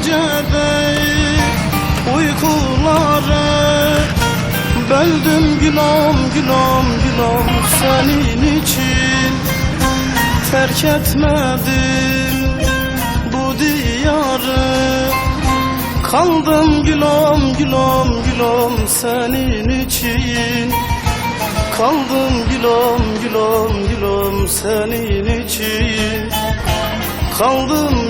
gecede uykuları Böldüm günahım günahım günahım senin için. Terk etmedim bu diyarı. Kaldım günahım günahım günahım senin için. Kaldım günahım günahım günahım senin için. Kaldım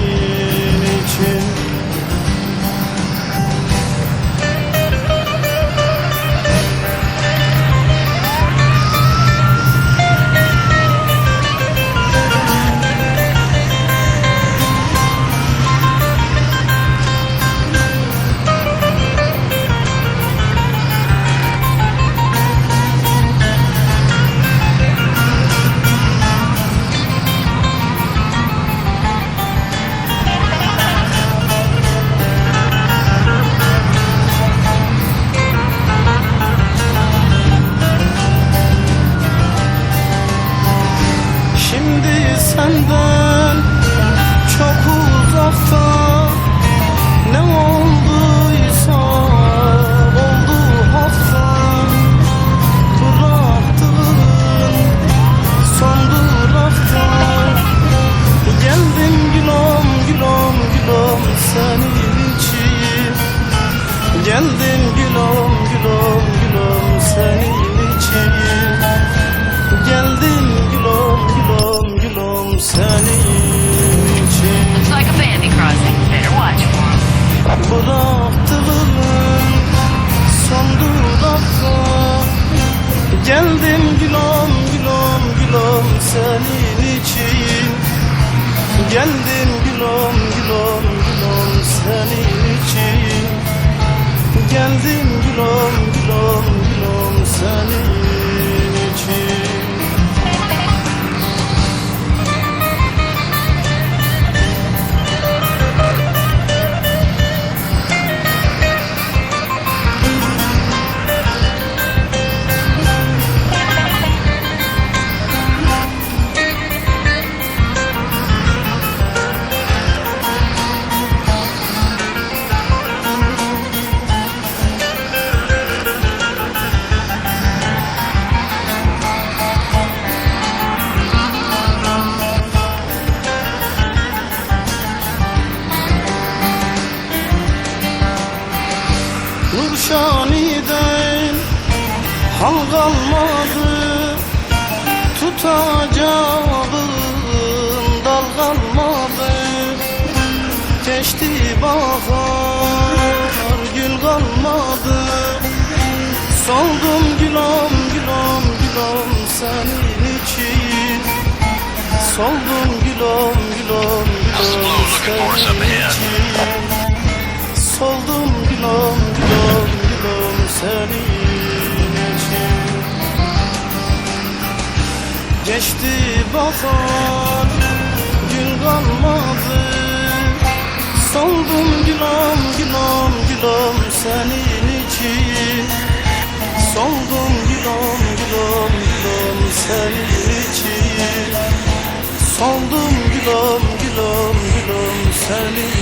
sunburn. Him. Bıraktığın son durakta Geldim gülüm gülüm gülüm senin için Geldim gülüm gülüm gülüm senin için Geldim gülüm gülüm Nurşani'den hal kalmadı. Tutacağım dal kalmadı Geçti bahar gül kalmadı. Soldum gülüm gülüm gülüm senin için. Soldum gülüm gülüm gülüm senin için Bahar gül kalmadı. Soldum gülüm gülüm gülüm senin için. Soldum gülüm gülüm gülüm senin için. Soldum gülüm gülüm gülüm senin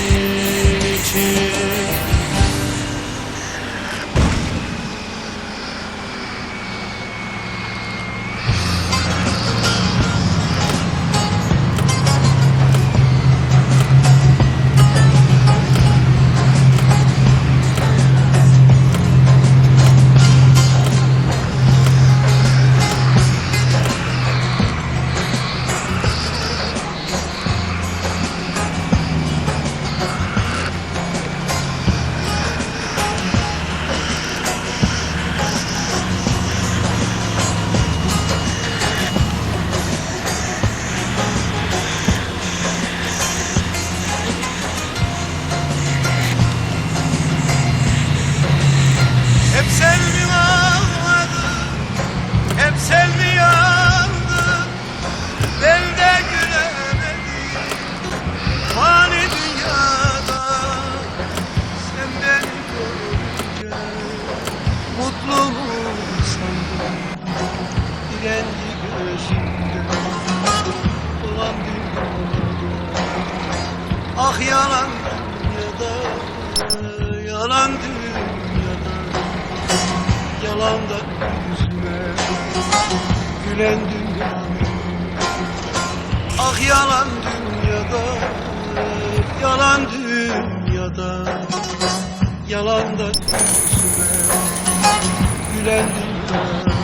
Ah yalan dünyada Yalan dünyada. Yalan da yüzüme Gülen dünyada. Ah yalan dünyada Yalan dünyada. Yalan da yüzüme Gülen dünyada